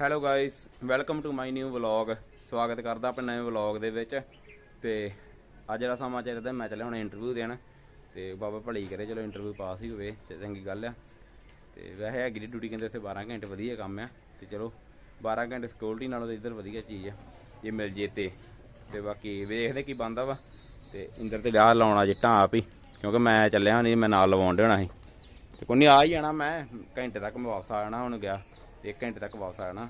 Hello guys welcome to my new vlog ਸਵਾਗਤ ਕਰਦਾ ਆਪਣੇ ਨਵੇਂ ਵਲੌਗ ਦੇ ਵਿੱਚ। ਤੇ ਅੱਜ ਦਾ ਸਮਾਂ ਚੱਲਦਾ ਮੈਂ ਚੱਲਿਆ ਹੁਣ ਇੰਟਰਵਿਊ ਦੇਣ। ਤੇ ਬਾਬਾ ਭਲੀ ਕਰੇ, ਚਲੋ ਇੰਟਰਵਿਊ ਪਾਸ ਹੀ ਹੋਵੇ ਚੰਗੀ ਗੱਲ ਆ। ਤੇ ਵੈਸੇ ਹੈਗੀ ਦੀ ਡਿਊਟੀ ਕਹਿੰਦੇ ਉੱਥੇ 12 ਘੰਟੇ ਵਧੀਆ ਕੰਮ ਆ। ਤੇ ਚਲੋ 12 ਘੰਟੇ ਸਿਕਿਉਰਿਟੀ ਨਾਲੋਂ ਤਾਂ ਇੱਧਰ ਵਧੀਆ ਚੀਜ਼ ਆ। ਜੇ ਮਿਲ ਜੇ ਤੇ। ਤੇ ਬਾਕੀ ਵੇਖਦੇ ਕੀ ਬੰਦਾ ਵਾ। ਤੇ ਇੰਦਰ ਤੇ ਵਿਆਹ ਲਾਉਣਾ ਜਿੱਟਾਂ ਆਪ ਹੀ। ਕਿਉਂਕਿ ਮੈਂ ਚੱਲਿਆ ਨਹੀਂ ਮੈਂ ਨਾਲ ਲਵਾਉਣ ਦੇਣਾ ਸੀ। ਤੇ ਕੋਈ ਨਹੀਂ ਆ ਹੀ ਜਾਣਾ ਮੈਂ। ਘੰਟੇ ਤੱਕ ਮੈਂ ਵਾਪਸ ਆ ਜਾਣਾ, ਹੁਣ ਗਿਆ। ਤੇ 1 ਘੰਟੇ ਤੱਕ ਵਾਪਸ ਆ ਜਾਣਾ।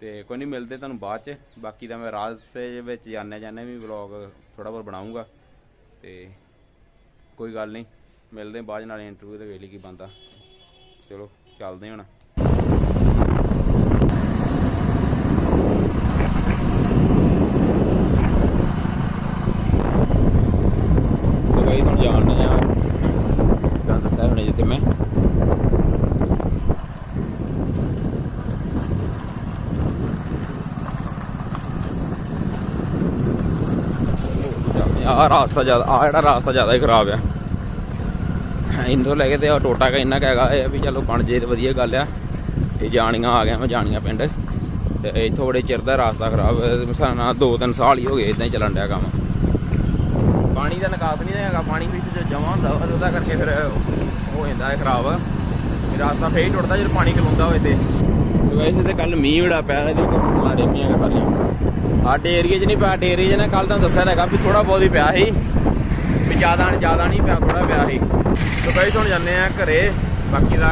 ਤੇ ਕੋਈ ਨਹੀਂ ਮਿਲਦੇ ਤੁਹਾਨੂੰ ਬਾਅਦ ਚ। ਬਾਕੀ ਦਾ ਮੈਂ ਰਾਸਤੇ ਦੇ ਵਿੱਚ ਜਾਣੇ ਜਾਣੇ ਵੀ ਵਲੌਗ ਥੋੜਾ ਬਹੁਤ ਬਣਾਉਂਗਾ ਤੇ ਕੋਈ ਗੱਲ ਨਹੀਂ ਮਿਲਦੇ ਬਾਅਦ 'ਚ ਨਾਲੇ ਇੰਟਰਵਿਊ ਦੇ ਵੇਲੇ ਕੀ ਬੰਦਾ ਚਲੋ, ਚੱਲਦੇ ਹੁਣ ਸੋ ਗਾਈਸ ਹੁਣ ਜਾਣਦੇ ਆ ਤੁਹਾਨੂੰ ਦੱਸਿਆ ਹੁਣੇ ਜਿੱਥੇ ਮੈਂ ਆ ਰਾਸਤਾ ਜ਼ਿਆਦਾ ਆ ਜਿਹੜਾ ਰਾਸਤਾ ਜ਼ਿਆਦਾ ਹੀ ਖਰਾਬ ਆ। ਇੰਦੋਂ ਲੈ ਕੇ ਤੇ ਟੋਟਾ ਕਾ ਇੰਨਾ ਕੁ ਹੈਗਾ ਇਹ ਵੀ ਚਲੋ ਬਣ ਜੇ ਤੇ ਵਧੀਆ ਗੱਲ ਆ। ਇਹ ਜਾਣੀਆਂ ਆ ਗਿਆ ਮੈਂ ਜਾਣੀਆਂ ਪਿੰਡ। ਤੇ ਇੱਥੋਂ ਬੜੇ ਚਿਰ ਦਾ ਰਾਸਤਾ ਖਰਾਬ ਮਸਾਨਾ ਦੋ ਤਿੰਨ ਸਾਲ ਹੀ ਹੋ ਗਏ ਇਦਾਂ ਹੀ ਚੱਲਣ ਡਿਆ ਕੰਮ। ਪਾਣੀ ਦਾ ਨਿਕਾਸ ਨਹੀਂ ਹੈਗਾ ਪਾਣੀ ਵਿੱਚ ਜੋ ਜਮਾ ਹੁੰਦਾ ਵਾ, ਉਹਦਾ ਕਰਕੇ ਫਿਰ ਹੋ ਜਾਂਦਾ ਹੈ ਖਰਾਬ ਰਾਸਤਾ ਫੇਰ ਟੁੱਟਦਾ ਜਦੋਂ ਪਾਣੀ ਖਲੋਂਦਾ ਹੋਵੇ ਤੇ। ਸੋ ਵੈਸੇ ਤੇ ਕੱਲ ਮੀਂਹ ਬੜਾ ਪਿਆ ਇਹਦੇ ਕੋਲ ਫਸਲਾਂ ਡੇਮੀਆਂ ਕੇ ਸਾਰੀਆਂ। ਸਾਡੇ ਏਰੀਏ 'ਚ ਨਹੀਂ ਪਿਆ, ਸਾਡੇ ਏਰੀਏ 'ਚ ਨਾ ਕੱਲ ਤੁਹਾਨੂੰ ਦੱਸਿਆ ਹੈਗਾ ਵੀ ਥੋੜਾ ਬਹੁਤ ਹੀ ਪਿਆ ਸੀ। ਵੀ ਜ਼ਿਆਦਾ ਜ਼ਿਆਦਾ ਨਹੀਂ ਪਿਆ ਥੋੜਾ ਪਿਆ ਸੀ। ਸੋ ਗਾਇਸ ਹੁਣ ਜਾਂਦੇ ਆ ਘਰੇ, ਬਾਕੀ ਦਾ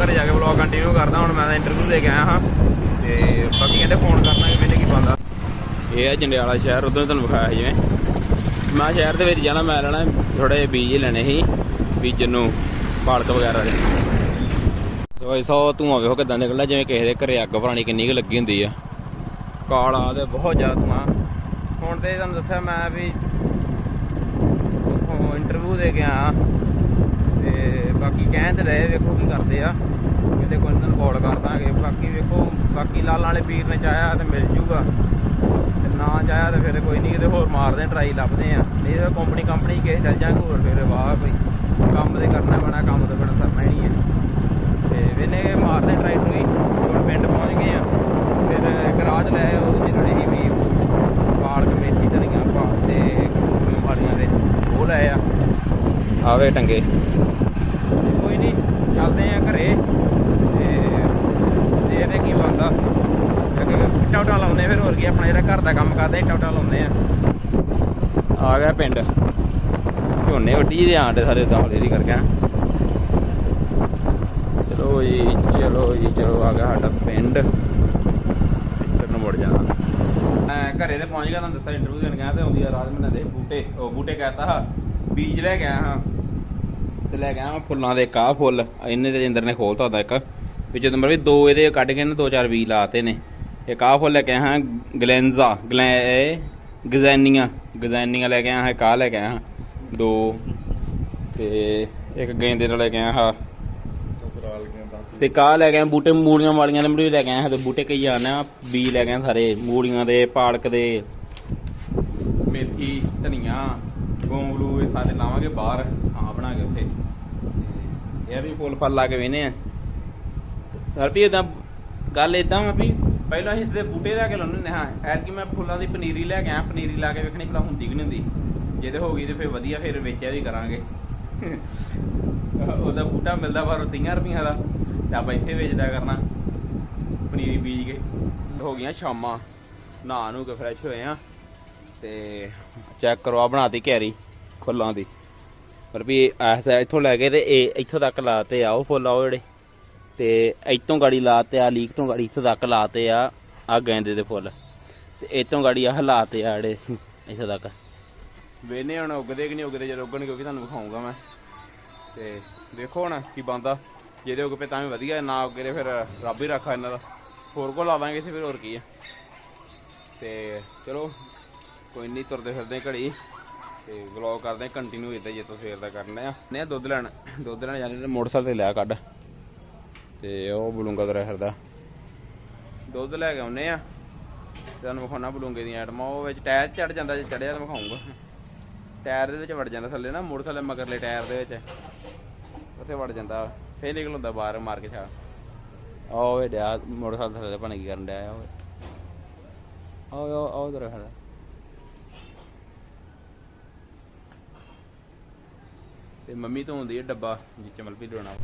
ਘਰੇ ਜਾ ਕੇ ਵਲੌਗ ਕੰਟੀਨਿਊ ਕਰਦਾ, ਹੁਣ ਮੈਂ ਤਾਂ ਇੰਟਰਵਿਊ ਦੇ ਕੇ ਆਇਆ ਹਾਂ। ਤੇ ਬਾਕੀ ਕਹਿੰਦੇ ਫੋਨ ਕਰਨਾ ਕਿ ਵੇਲੇ ਕੀ ਬੰਦਾ ਇਹ ਹੈ ਜੰਡਿਆਲਾ ਸ਼ਹਿਰ, ਉਧਰ ਤੁਹਾਨੂੰ ਵਿਖਾਇਆ ਜਿਵੇਂ। ਮੈਂ ਸ਼ਹਿਰ ਦੇ ਵਿੱਚ ਜਾਣਾ, ਮੈਂ ਲੈਣਾ ਥੋੜੇ ਬੀਜ ਲੈਣੇ ਸੀ ਬੀਜਣ ਨੂੰ, ਪਾਲਕ ਵਗੈਰਾ ਦੇ। ਸੋ ਐਸਾ ਧੂਆਂ ਵੇਖੋ ਕਿਦਾਂ ਨਿਕਲਦਾ ਜਿਵੇਂ ਕਿਸੇ ਦੇ ਘਰੇ ਅੱਗ ਪੁਰਾਣੀ ਕਿੰਨੀ ਕੁ ਲੱਗੀ ਹੁੰਦੀ ਆ। ਕਾਲਾ ਤੇ ਬਹੁਤ ਜ਼ਿਆਦਾ ਧੂਆਂ ਹੁਣ ਤੇ ਤੁਹਾਨੂੰ ਦੱਸਿਆ ਮੈਂ ਵੀ ਇੰਟਰਵਿਊ ਦੇ ਕੇ ਆਇਆ। ਤੇ ਬਾਕੀ ਕਹਿਣ ਤੇ ਰਹੇ ਵੇਖੋ ਕੀ ਕਰਦੇ ਆ। ਕਹਿੰਦੇ ਕੋਈ ਨਾ ਕਾਲ ਕਰ ਦਾਂਗੇ। ਬਾਕੀ ਵੇਖੋ, ਬਾਕੀ ਲਾਲਾਂ ਵਾਲੇ ਪੀਰ ਨੇ ਚਾਹਿਆ ਤੇ ਮਿਲ ਜੂਗਾ। ਤੇ ਨਾ ਚਾਹਿਆ ਤੇ ਫਿਰ ਕੋਈ ਨਹੀਂ ਕਿਤੇ ਹੋਰ ਮਾਰਦੇ ਟਰਾਈ ਲੱਭਦੇ ਆ। ਨਹੀਂ ਤਾਂ ਕੰਪਨੀ ਕੰਪਨੀ ਕਿਸੇ ਚੱਲ ਜਾਂਗੇ ਹੋਰ ਫਿਰ ਵਾਹ ਕੋਈ ਕੰਮ ਦੇ ਕਰਨਾ ਪੈਣਾ, ਕੰਮ ਤੋਂ ਬਿਨਾਂ ਸਰਨਾ ਹੀ ਨਹੀਂ ਹੈ ਤੇ ਵੇਨੇ ਮਾਰਦੇ ਟਰਾਈ ਟਰੂਈ ਹੁਣ ਪਿੰਡ ਪਹੁੰਚ ਗਏ ਆ ਫਿਰ ਇੱਕ ਰਾਤ ਲੈ ਆਏ ਉਹ ਜਿਹੜੇ ਹੀ ਵੀ ਪਾਲਕ ਮੇਥੀ ਧਨੀਆ ਪਾ ਤੇ ਵਾਲੀਆਂ ਦੇ ਉਹ ਲੈ ਆ ਆਵੇ ਟੰਗੇ। ਕੋਈ ਨਹੀਂ ਚੱਲਦੇ ਆ ਘਰੇ। ਤੇ ਦੇਖਦੇ ਕੀ ਬਣਦਾ। ਇੱਟਾਂ ਉੱਟਾਂ ਲਾਉਂਦੇ ਫਿਰ ਹੋਰ ਕੀ ਆਪਣਾ ਜਿਹੜਾ ਘਰ ਦਾ ਕੰਮ ਕਰਦੇ ਇੱਟਾਂ ਉੱਟਾਂ ਲਾਉਂਦੇ ਆ। ਆ ਗਿਆ ਪਿੰਡ। ਝੋਨੇ ਵੱਡੀ ਦੇ ਆਂਡੇ ਸਾਰੇ ਦਾਲੇ ਦੀ ਕਰਕੇ ਚਲੋ ਜੀ ਚਲੋ ਜੀ ਚਲੋ ਆ ਗਿਆ ਸਾਡਾ ਪਿੰਡ। ਇੱਧਰ ਨੂੰ ਮੁੜ ਜਾਣਾ। ਮੈਂ ਘਰੇ ਤੇ ਪਹੁੰਚ ਗਿਆ ਤੁਹਾਨੂੰ ਦੱਸਿਆ ਇੰਟਰਵਿਊ ਦੇਣ ਗਿਆ ਤੇ ਆਉਂਦੀ ਆ ਰਾਤ ਮੈਨੂੰ ਦੇ ਬੂਟੇ। ਉਹ ਬੂਟੇ ਕਹਤਾ ਬੀਜ ਲੈ ਗਿਆ ਹਾਂ। ਤੇ ਲੈ ਗਿਆ ਮੈਂ ਫੁੱਲਾਂ ਦੇ ਕਾਹ ਫੁੱਲ। ਇਹਨੇ ਤੇ ਜਿੰਦਰ ਨੇ ਖੋਲਤਾ ਹੁੰਦਾ ਇੱਕ। ਵੀ ਜਦੋਂ ਮਤਲਬ ਵੀ ਦੋ ਇਹਦੇ ਕੱਢ ਕੇ ਨੇ ਦੋ ਚਾਰ ਬੀਜ ਲਾਤੇ ਨੇ। ਇੱਕ ਆਹ ਫੁੱਲ ਲੈ ਕੇ ਆਇਆ ਹਾਂ ਗਲੈਂਜ਼ਾ, ਗਲੈ ਗਜ਼ੈਨੀਆਂ ਗਜ਼ੈਨੀਆਂ ਲੈ ਕੇ ਆਇਆ ਹਾਂ ਇੱਕ ਆਹ ਲੈ ਕੇ ਆਇਆ। ਹਾਂ ਦੋ ਤੇ ਇੱਕ ਗੇਂਦੇ ਨਾਲ ਲੈ ਕੇ ਆਇਆ। ਹਾਂ ਸਸਰਾਲ ਤੇ ਕਾਹ ਲੈ ਕੇ ਆਇਆ ਬੂਟੇ, ਮੂਲੀਆਂ ਵਾਲੀਆਂ ਦੇ ਮੂਲੀ ਲੈ ਕੇ ਆਇਆ। ਹਾਂ ਤੇ ਬੂਟੇ ਕਈ ਆਨੇ ਆ ਬੀ ਲੈ ਗਏ ਸਾਰੇ। ਮੂਲੀਆਂ ਦੇ, ਪਾਲਕ ਦੇ, ਮੇਥੀ, ਧਨੀਆ। ਗੋਂਗਲੂ ਇਹ ਸਾਰੇ ਲਾਵਾਂਗੇ ਬਾਹਰ ਥਾਂ ਬਣਾ ਉੱਥੇ। ਇਹ ਵੀ ਫੁੱਲ ਫਲ ਲਾ ਕੇ ਵੇਨੇ ਆ। ਸਰ ਇਦਾਂ ਗੱਲ ਇਦਾਂ ਵਾ ਵੀ ਪਹਿਲਾਂ ਅਸੀਂ ਇਸਦੇ ਬੂਟੇ ਲੈ ਕੇ ਲਾਉਣੇ ਹੁੰਦੇ ਹਾਂ। ਐਰ ਕਿ ਮੈਂ ਫੁੱਲਾਂ ਦੀ ਪਨੀਰੀ ਲੈ ਕੇ ਆਇਆ, ਪਨੀਰੀ ਲਾ ਕੇ ਵੇਖਣੀ ਭਲਾ ਹੁੰਦੀ ਕਿ ਨਹੀਂ ਹੁੰਦੀ। ਜੇ ਤੇ ਹੋ ਗਈ ਤੇ ਫਿਰ ਵਧੀਆ, ਫੇਰ ਵੇਚਿਆ ਵੀ ਕਰਾਂਗੇ। ਉਹਦਾ ਬੂਟਾ ਮਿਲਦਾ ਬਾਹਰੋਂ 30 ਰੁਪਈਆ ਦਾ, ਤੇ ਆਪਾਂ ਇੱਥੇ ਵੇਚਦਾ ਕਰਨਾ, ਪਨੀਰੀ ਬੀਜ ਕੇ। ਹੋ ਗਈਆਂ ਸ਼ਾਮਾਂ। ਨਹਾ ਨੂੰ ਕੇ ਫਰੈਸ਼ ਹੋਏ ਆ। ਤੇ ਚੈੱਕ ਕਰੋ ਆ ਬਣਾਤੀ ਕੈਰੀ ਫੁੱਲਾਂ ਦੀ। ਪਰ ਵੀ ਐਸ ਇੱਥੋਂ ਲੈ ਕੇ ਤੇ ਇਹ ਇੱਥੋਂ ਤੱਕ ਲਾਤੇ ਆ, ਉਹ ਫੁੱਲ ਆ ਉਹ ਜਿਹੜੇ। ਤੇ ਇੱਥੋਂ ਗਾੜੀ ਲਾਤੇ ਆ ਲੀਕ ਤੋਂ ਗਾੜੀ ਇੱਥੋਂ ਤੱਕ ਲਾਤੇ ਆ ਆ ਗੈਂਦੇ ਦੇ ਫੁੱਲ। ਤੇ ਇੱਥੋਂ ਗਾੜੀ ਆ ਲਾਤੇ ਆ ਜਿਹੜੇ ਇੱਥੋਂ ਤੱਕ। ਵੇਨੇ ਹੁਣ ਉੱਗਦੇ ਕਿ ਨਹੀਂ ਉੱਗਦੇ, ਜਦੋਂ ਉਗਣਗੇ ਉਹ ਵੀ ਤੁਹਾਨੂੰ ਵਿਖਾਉਂਗਾ ਮੈਂ। ਤੇ ਦੇਖੋ ਹੁਣ ਕੀ ਬੰਦਾ ਜਿਹਦੇ ਉੱਗ ਪਏ ਤਾਂ ਵੀ ਵਧੀਆ, ਨਾ ਉੱਗੇ ਤੇ ਫਿਰ ਰੱਬ ਹੀ ਰੱਖਾ ਇਹਨਾਂ ਦਾ। ਹੋਰ ਕੋ ਲਾ ਦਾਂਗੇ ਇੱਥੇ, ਫਿਰ ਹੋਰ ਕੀ ਆ। ਤੇ ਚਲੋ ਕੋਈ ਨਹੀਂ ਤੁਰਦੇ ਫਿਰਦੇ ਘੜੀ। ਤੇ ਵਲੌਗ ਕਰਦੇ ਕੰਟੀਨਿਊ ਇਦਾਂ ਜੇ ਤੋਂ ਸਵੇਰ ਦਾ ਕਰਨਾ ਆ। ਨੇ ਦੁੱਧ ਲੈਣ ਦੁੱਧ ਲੈਣ ਜਾਂਦੇ ਨੇ ਮੋਟਰਸਾਈਕਲ ਤੇ ਲਿਆ ਕੱਢ। ਤੇ ਉਹ ਬਲੂੰਗਾ ਤੁਰਿਆ ਫਿਰਦਾ। ਦੁੱਧ ਲੈ ਕੇ ਆਉਨੇ ਆ। ਤੇ ਤੁਹਾਨੂੰ ਵਿਖਾਉਣਾ ਬਲੂੰਗੇ ਦੀਆਂ ਆਈਟਮਾਂ। ਉਹ ਵਿੱਚ ਟਾਇਰ ਚੜ ਜਾਂਦਾ, ਜੇ ਚੜਿਆ ਤਾਂ ਵਿਖਾਉਂਗਾ ਟਾਇਰ ਦੇ ਵਿੱਚ ਵੜ ਜਾਂਦਾ ਥੱਲੇ ਨਾ, ਮੋਟਰਸਾਈਕਲ ਮਗਰਲੇ ਟਾਇਰ ਦੇ ਵਿੱਚ। ਉੱਥੇ ਵੜ ਜਾਂਦਾ। ਫੇਰ ਨਿਕਲ ਹੁੰਦਾ ਬਾਹਰ ਮਾਰ ਕੇ ਛਾ ਓਏ ਡਿਆ, ਮੋਟਰਸਾਈਕਲ ਥੱਲੇ ਪਣ ਕੀ ਕਰਨ ਡਿਆ ਓਏ। ਓਏ ਓਏ ਓਏ ਉਧਰ ਖੜਾ ਤੇ ਮੰਮੀ ਤੋਂ ਹੁੰਦੀ ਹੈ ਡੱਬਾ ਜਿ ਚਮਲ ਵੀ ਡੋਣਾ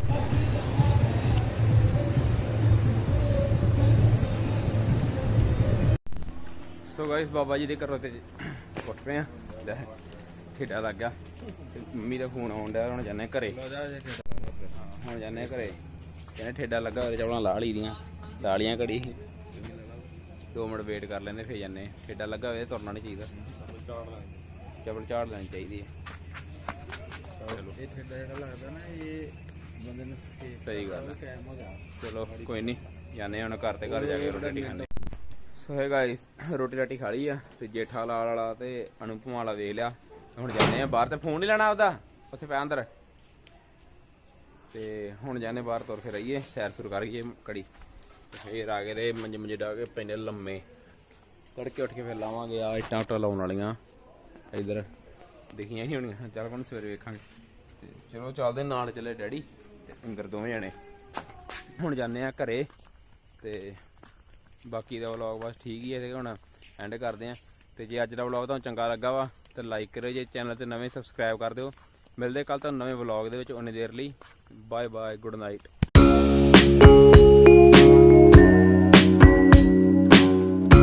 ਸੋ ਗਾਇਸ ਬਾਬਾ ਜੀ ਦੇ ਘਰੋਂ ਤੇ ਉੱਠ ਪਏ ਆ ਲੈ ਠੇਡਾ ਲੱਗ ਗਿਆ। ਤੇ ਮੰਮੀ ਦਾ ਫੋਨ ਆਉਣ ਡਿਆ ਹੁਣ ਜਾਂਦੇ ਘਰੇ। ਹੁਣ ਜਾਂਦੇ ਘਰੇ। ਕਹਿੰਦੇ ਠੇਡਾ ਲੱਗਾ ਉਹਦੇ ਚਵਲਾਂ ਲਾ ਲਈ ਦੀਆਂ। ਲਾ ਲੀਆਂ ਘੜੀ। ਦੋ ਮਿੰਟ ਵੇਟ ਕਰ ਲੈਂਦੇ ਫੇਰ ਜਾਂਦੇ ਠੇਡਾ ਲੱਗਾ ਹੋਵੇ ਤੁਰਨਾ ਨਹੀਂ ਚਾਹੀਦਾ ਚਵਲ ਝਾੜ ਲੈਣੀ ਚਾਹੀਦੀ ਹੈ। ਚਲੋ ਇਹ ਠੰਡਾ ਜਿਹੜਾ ਲੱਗਦਾ ਨਾ ਇਹ ਬੰਦੇ ਨੂੰ ਸਹੀ ਗੱਲ ਹੈ ਟਾਈਮ ਹੋ ਗਿਆ। ਚਲੋ ਕੋਈ ਨਹੀਂ ਜਾਂਦੇ ਹੁਣ ਘਰ ਤੇ ਘਰ ਜਾ ਕੇ ਰੋਟੀ ਰਾਟੀ ਖਾਂਦੇ। ਸੋ ਹੈ ਗਾਇਸ ਰੋਟੀ ਰਾਟੀ ਖਾ ਲਈ ਆ ਤੇ ਜੇਠਾ ਲਾਲ ਵਾਲਾ ਤੇ ਅਨੁਪਮਾ ਵਾਲਾ ਵੇਖ ਲਿਆ। ਹੁਣ ਜਾਂਦੇ ਆ ਬਾਹਰ ਤੇ ਫੋਨ ਨਹੀਂ ਲੈਣਾ ਆਪਦਾ। ਉੱਥੇ ਪਿਆ ਅੰਦਰ। ਤੇ ਹੁਣ ਜਾਂਦੇ ਬਾਹਰ ਤੁਰ ਫਿਰ ਆਈਏ। ਸੈਰ ਸੁਰ ਕਰੀਏ ਕੜੀ ਤੇ ਫੇਰ ਆ ਗਏ ਤੇ ਮੰਜੇ ਮੰਜੇ ਡਾ ਕੇ ਪੈਂਦੇ ਲੰਮੇ। ਤੜਕੇ ਉੱਠ ਕੇ ਫਿਰ ਲਾਵਾਂਗੇ ਆ ਇੱਟਾਂ ਉੱਟਾਂ ਲਾਉਣ ਵਾਲੀਆਂ। ਇਧਰ। ਦਿਖੀਆਂ ਹੀ ਹੋਣੀਆਂ। ਚੱਲ ਕੋਣ ਸਵੇਰੇ ਵੇਖਾਂਗੇ। ਤੇ ਚਲੋ ਚੱਲਦੇ ਨਾਲ ਚੱਲੇ ਡੈਡੀ ਤੇ ਅੰਦਰ ਦੋਵੇਂ ਜਣੇ। ਹੁਣ ਜਾਂਦੇ ਆ ਘਰੇ ਤੇ ਬਾਕੀ ਦਾ ਵਲੌਗ ਬਸ ਠੀਕ ਹੀ ਹੈ ਤੇ ਹੁਣ ਐਂਡ ਕਰਦੇ ਆ। ਤੇ ਜੇ ਅੱਜ ਦਾ ਵਲੌਗ ਤੁਹਾਨੂੰ ਚੰਗਾ ਲੱਗਾ ਵਾ, ਤੇ ਲਾਈਕ ਕਰਿਓ ਜੇ ਚੈਨਲ ਤੇ ਨਵੇਂ ਸਬਸਕ੍ਰਾਈਬ ਕਰ ਦਿਓ। ਮਿਲਦੇ ਕੱਲ ਤੁਹਾਨੂੰ ਨਵੇਂ ਵਲੌਗ ਦੇ ਵਿੱਚ ਉਨੀ ਦੇਰ ਲਈ। Bye bye good night